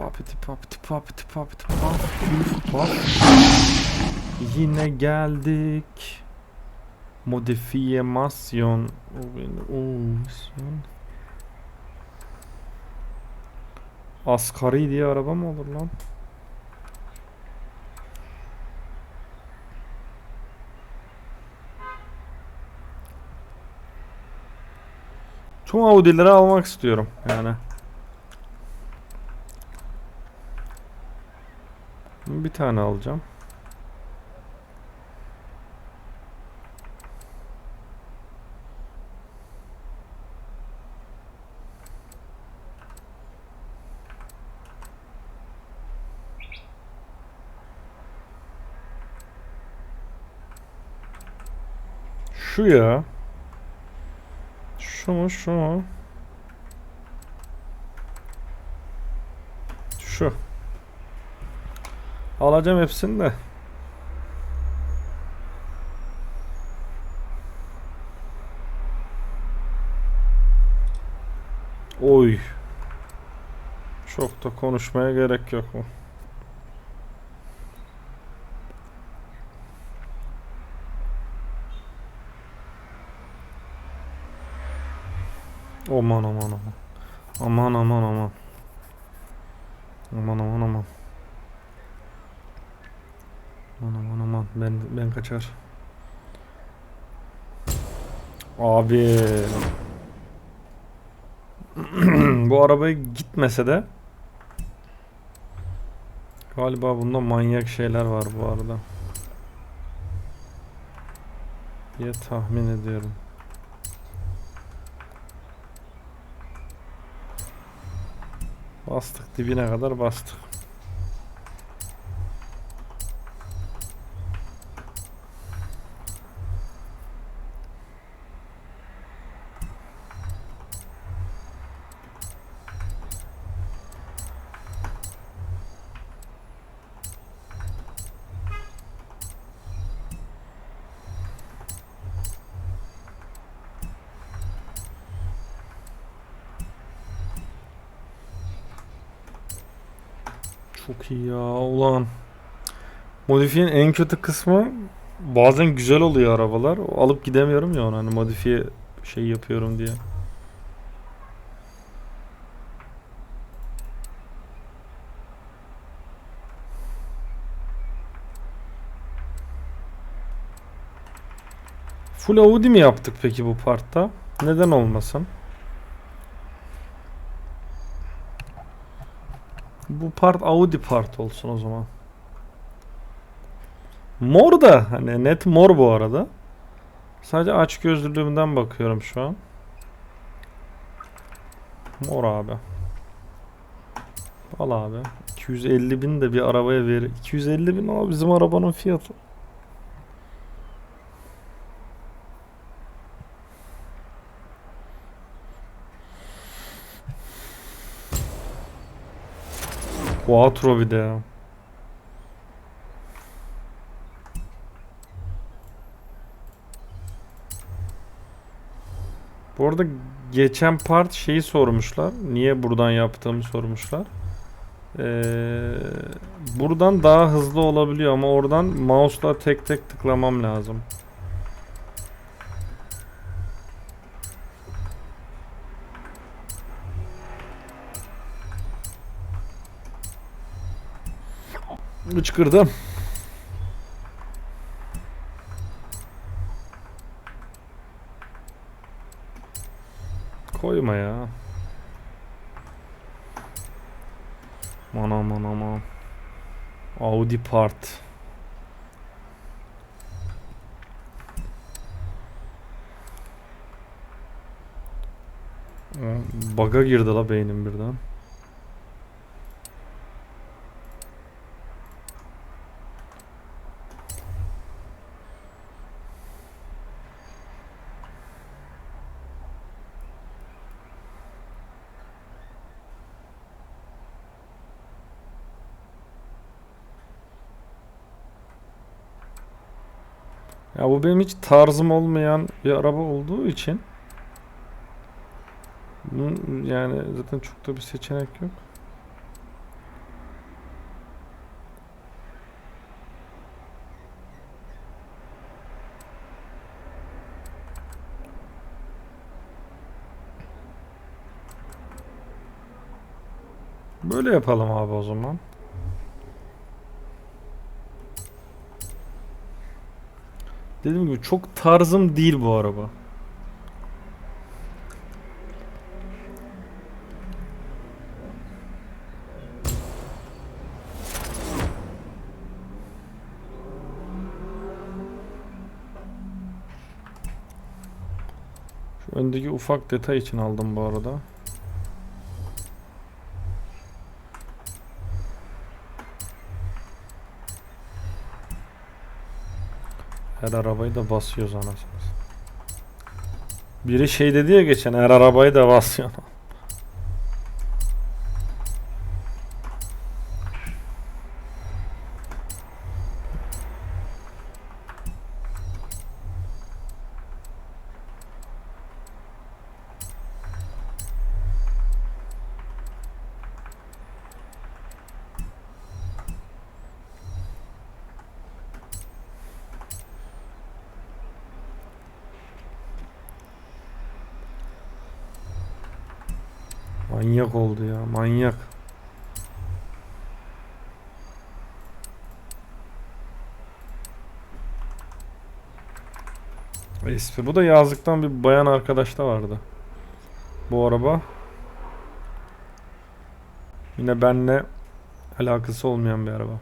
papiti papiti papiti papiti papiti pap. Yine geldik. Modifiyemasyon. Asgari diye araba mı olur lan? Tüm Audi'leri almak istiyorum yani. Bir tane alacağım. Şu ya. Şu mu şu mu? Şu. Alacağım hepsini de. Oy. Çok da konuşmaya gerek yok mu? Aman aman aman. Aman aman aman. Aman aman aman. Aman aman aman. Ben ben kaçar. Abi. Bu arabaya gitmese de galiba bunda manyak şeyler var bu arada. diye tahmin ediyorum. Bastık dibine kadar bastık. Çok iyi ya ulan. Modifiyenin en kötü kısmı bazen güzel oluyor arabalar. Alıp gidemiyorum ya onu hani modifiye şey yapıyorum diye. Full Audi mi yaptık peki bu partta? Neden olmasın? Bu part Audi part olsun o zaman. Mor da hani net mor bu arada. Sadece aç gözlülüğümden bakıyorum şu an. Mor abi. Al abi. 250 bin de bir arabaya ver. 250 bin ama bizim arabanın fiyatı. Quattro bir de ya. Bu arada geçen part şeyi sormuşlar. Niye buradan yaptığımı sormuşlar. Ee, buradan daha hızlı olabiliyor ama oradan mouse'la tek tek tıklamam lazım. Hıçkırdım. Koyma ya. Aman aman aman. Audi part. Baga girdi la beynim birden. Benim hiç tarzım olmayan bir araba olduğu için yani zaten çok da bir seçenek yok. Böyle yapalım abi o zaman. Dediğim gibi çok tarzım değil bu araba. Şu öndeki ufak detay için aldım bu arada. Her arabayı da basıyoruz anasını. Biri şey dedi ya geçen her arabayı da basıyor. Manyak oldu ya manyak. Espri. Bu da yazlıktan bir bayan arkadaş da vardı. Bu araba. Yine benle alakası olmayan bir araba.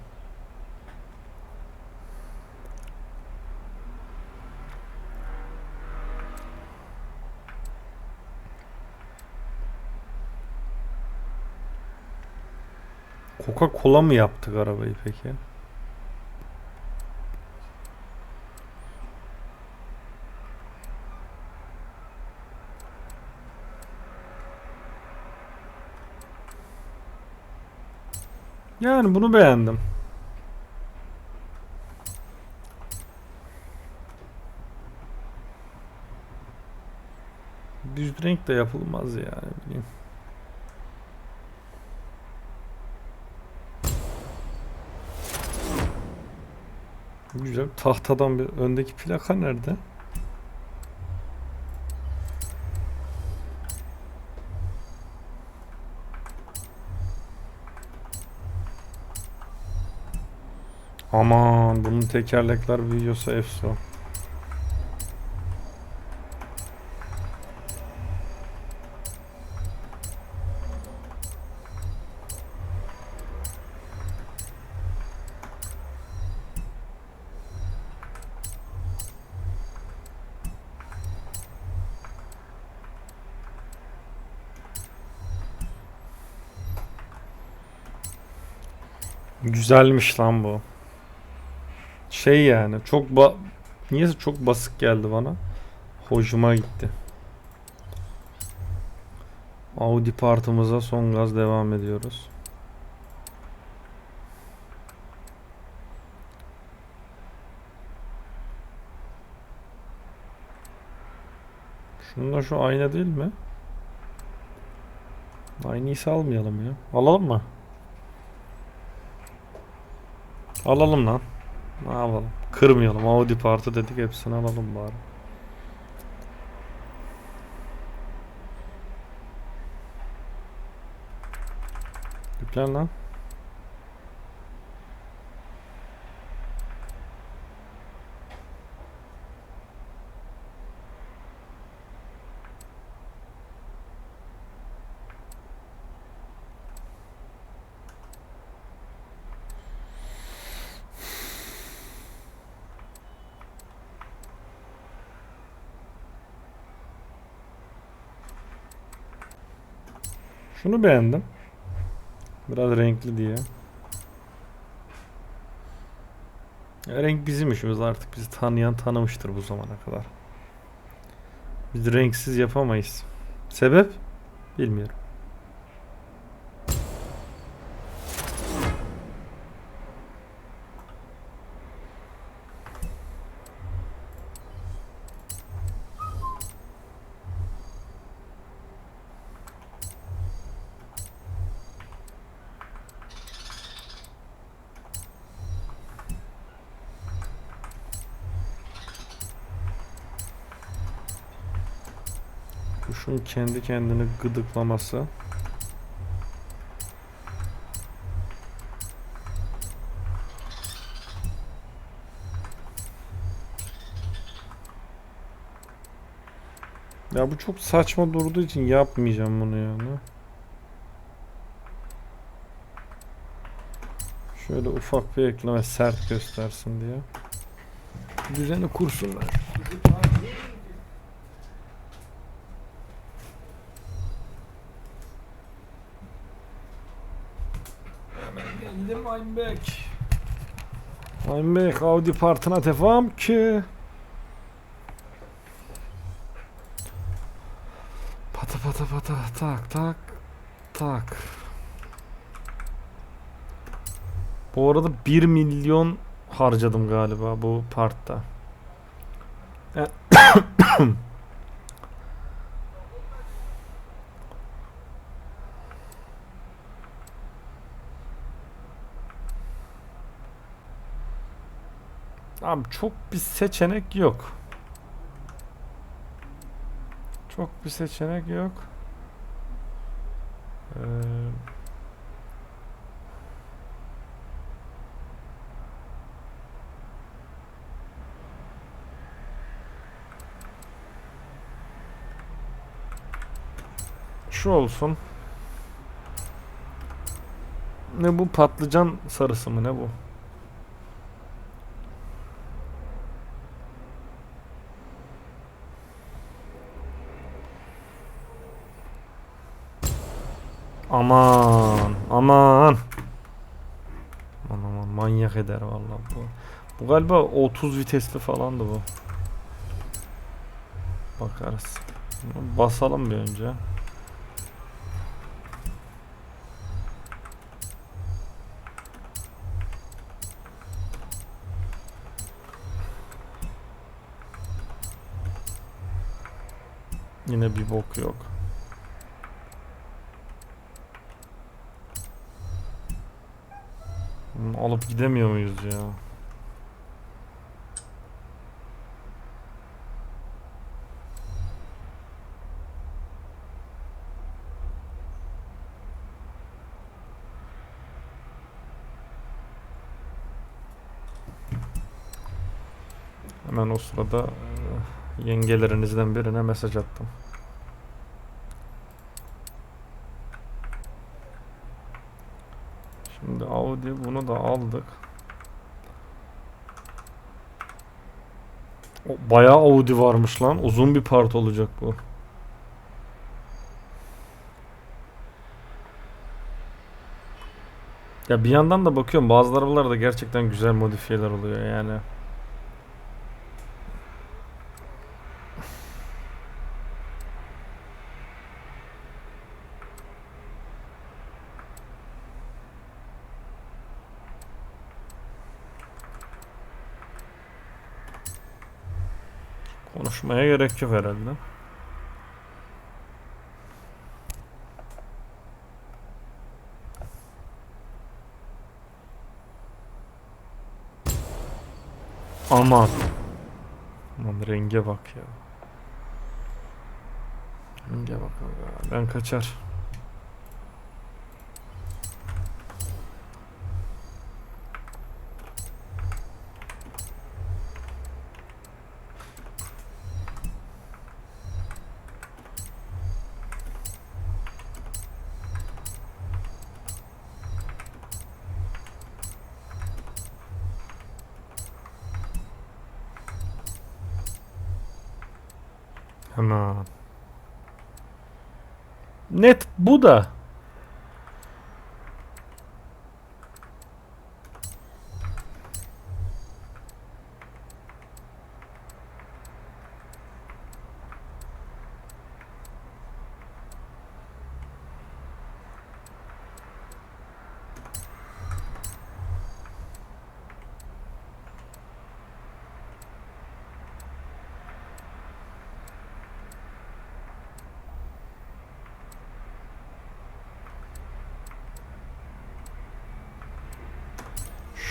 Coca-Cola mı yaptık arabayı peki? Yani bunu beğendim. Düz renk de yapılmaz ya ne bileyim. Güzel tahtadan bir öndeki plaka nerede? Aman bunun tekerlekler büyüyorsa efso. Güzelmiş lan bu. Şey yani çok ba Niyeyse çok basık geldi bana. Hoşuma gitti. Audi partımıza son gaz devam ediyoruz. Şunda şu ayna değil mi? Aynıyı almayalım ya. Alalım mı? Alalım lan. Ne yapalım? Kırmayalım. Audi parti dedik hepsini alalım bari. Yüklen lan. Şunu beğendim. Biraz renkli diye. Ya renk bizim işimiz artık bizi tanıyan tanımıştır bu zamana kadar. Biz renksiz yapamayız. Sebep? Bilmiyorum. Kuşun kendi kendini gıdıklaması. Ya bu çok saçma durduğu için yapmayacağım bunu yani. Şöyle ufak bir ekleme sert göstersin diye. Düzeni kursunlar. Back. I'm back. Audi partına devam ki. Pata pata pata tak tak tak. Bu arada 1 milyon harcadım galiba bu partta. Abi çok bir seçenek yok. Çok bir seçenek yok. Ee, şu olsun. Ne bu patlıcan sarısı mı ne bu? Aman aman. Aman aman manyak eder vallahi bu. Bu galiba 30 vitesli falandı bu. Bakarız. Basalım bir önce. Yine bir bok yok. Alıp gidemiyor muyuz ya? Hemen o sırada e, yengelerinizden birine mesaj attım. Şimdi bunu da aldık. O, bayağı Audi varmış lan. Uzun bir part olacak bu. Ya bir yandan da bakıyorum bazı arabalarda gerçekten güzel modifiyeler oluyor yani. Konuşmaya gerek yok herhalde. Aman. Aman renge bak ya. Renge bak aga. Ben kaçar. Hemen. Net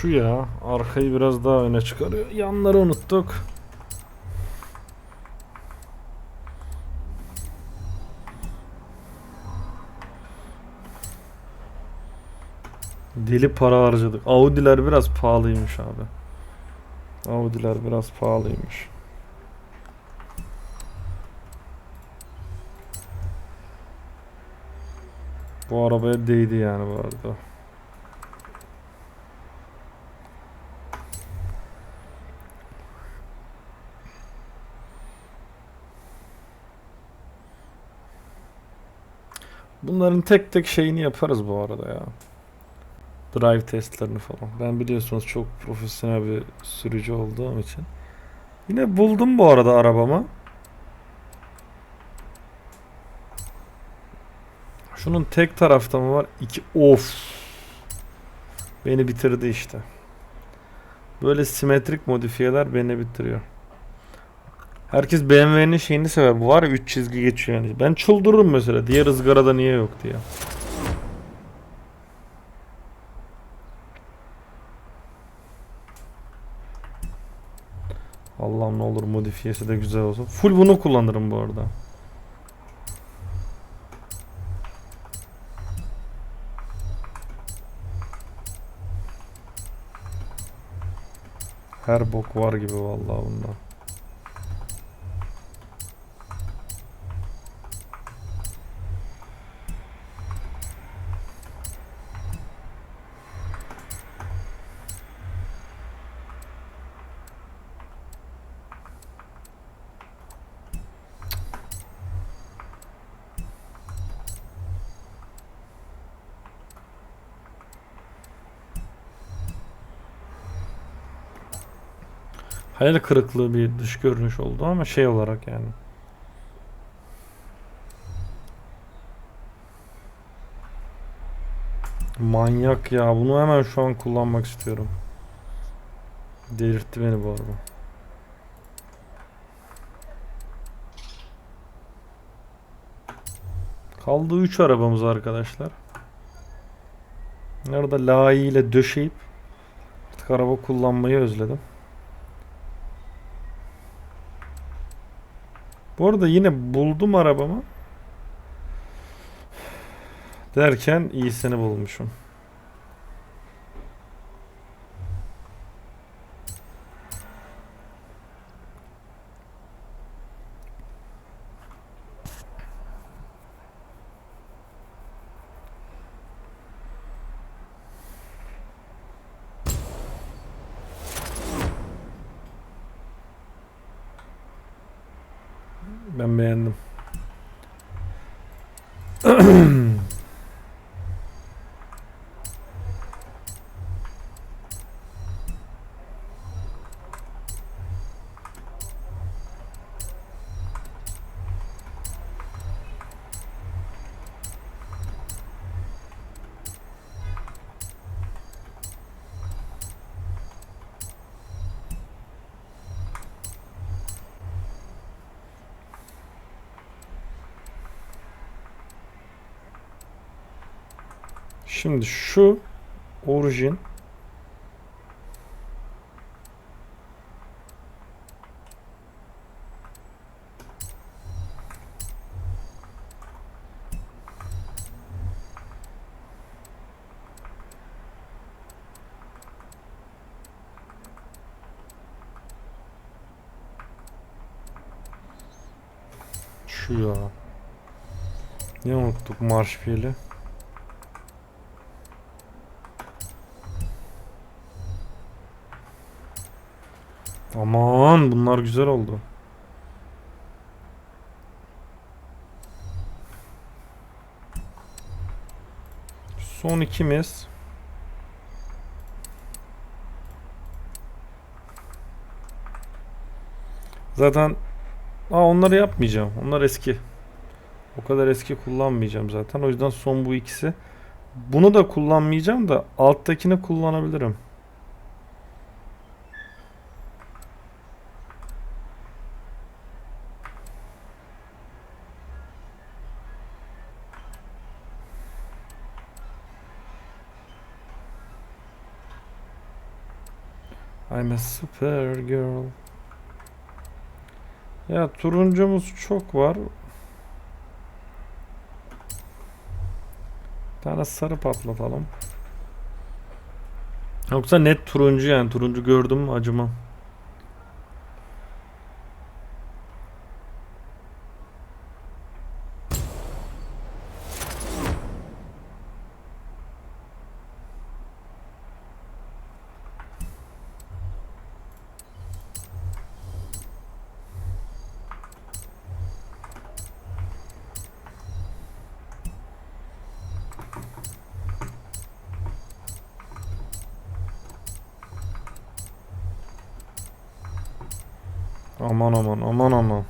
Şu ya. Arkayı biraz daha öne çıkarıyor. Yanları unuttuk. Deli para harcadık. Audi'ler biraz pahalıymış abi. Audi'ler biraz pahalıymış. Bu arabaya değdi yani bu arada. Bunların tek tek şeyini yaparız bu arada ya. Drive testlerini falan. Ben biliyorsunuz çok profesyonel bir sürücü olduğum için. Yine buldum bu arada arabamı. Şunun tek tarafta mı var? İki. Of. Beni bitirdi işte. Böyle simetrik modifiyeler beni bitiriyor. Herkes BMW'nin şeyini sever. Bu var ya 3 çizgi geçiyor yani. Ben çıldırırım mesela. Diğer ızgarada niye yok diye. Allah'ım ne olur modifiyesi de güzel olsun. Full bunu kullanırım bu arada. Her bok var gibi vallahi bunda. Hayal kırıklığı bir dış görünüş oldu ama şey olarak yani. Manyak ya. Bunu hemen şu an kullanmak istiyorum. Delirtti beni bu araba. Kaldı 3 arabamız arkadaşlar. Nerede layığıyla döşeyip artık araba kullanmayı özledim. Bu arada yine buldum arabamı. Derken iyisini bulmuşum. Ben beğendim. Şimdi şu orijin şu ya. Niye unuttuk marş? Aman bunlar güzel oldu. Son ikimiz. Zaten Aa, onları yapmayacağım. Onlar eski. O kadar eski kullanmayacağım zaten. O yüzden son bu ikisi. Bunu da kullanmayacağım da alttakini kullanabilirim. I'm a super girl. Ya turuncumuz çok var. Bir tane sarı patlatalım. Yoksa net turuncu yani. Turuncu gördüm acımam. Aman aman aman aman.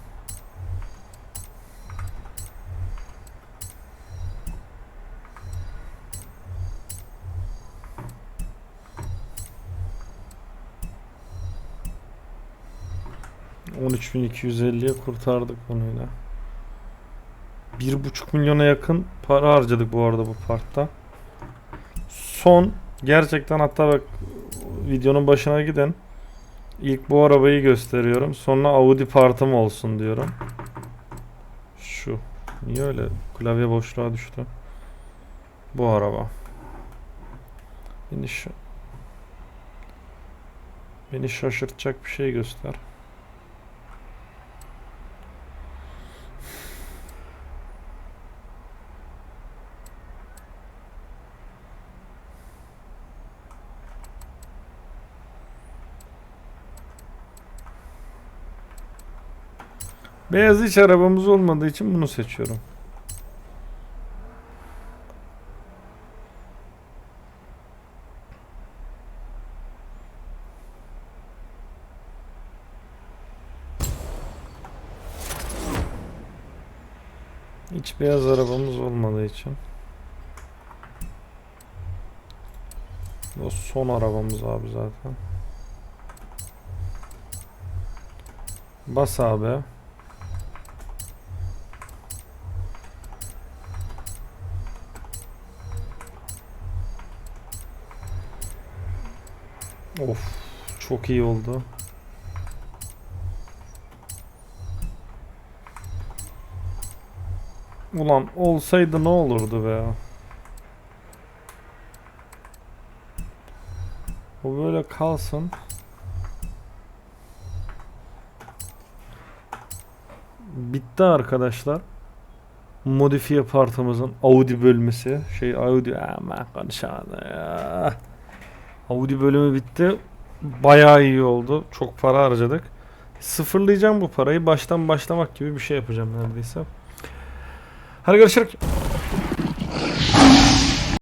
...13.250'ye kurtardık konuyla. 1.5 milyona yakın para harcadık bu arada bu parkta. Son gerçekten hatta bak videonun başına gidin. İlk bu arabayı gösteriyorum. Sonra Audi partım olsun diyorum. Şu. Niye öyle klavye boşluğa düştü? Bu araba. Beni şu Beni şaşırtacak bir şey göster. Beyaz hiç arabamız olmadığı için bunu seçiyorum. Hiç beyaz arabamız olmadığı için. Bu son arabamız abi zaten. Bas abi. Of çok iyi oldu. Ulan olsaydı ne olurdu be? Bu böyle kalsın. Bitti arkadaşlar. Modifiye partımızın Audi bölmesi. Şey Audi ama konuşamadım ya. Audi bölümü bitti. Bayağı iyi oldu. Çok para harcadık. Sıfırlayacağım bu parayı. Baştan başlamak gibi bir şey yapacağım neredeyse. Hadi görüşürüz.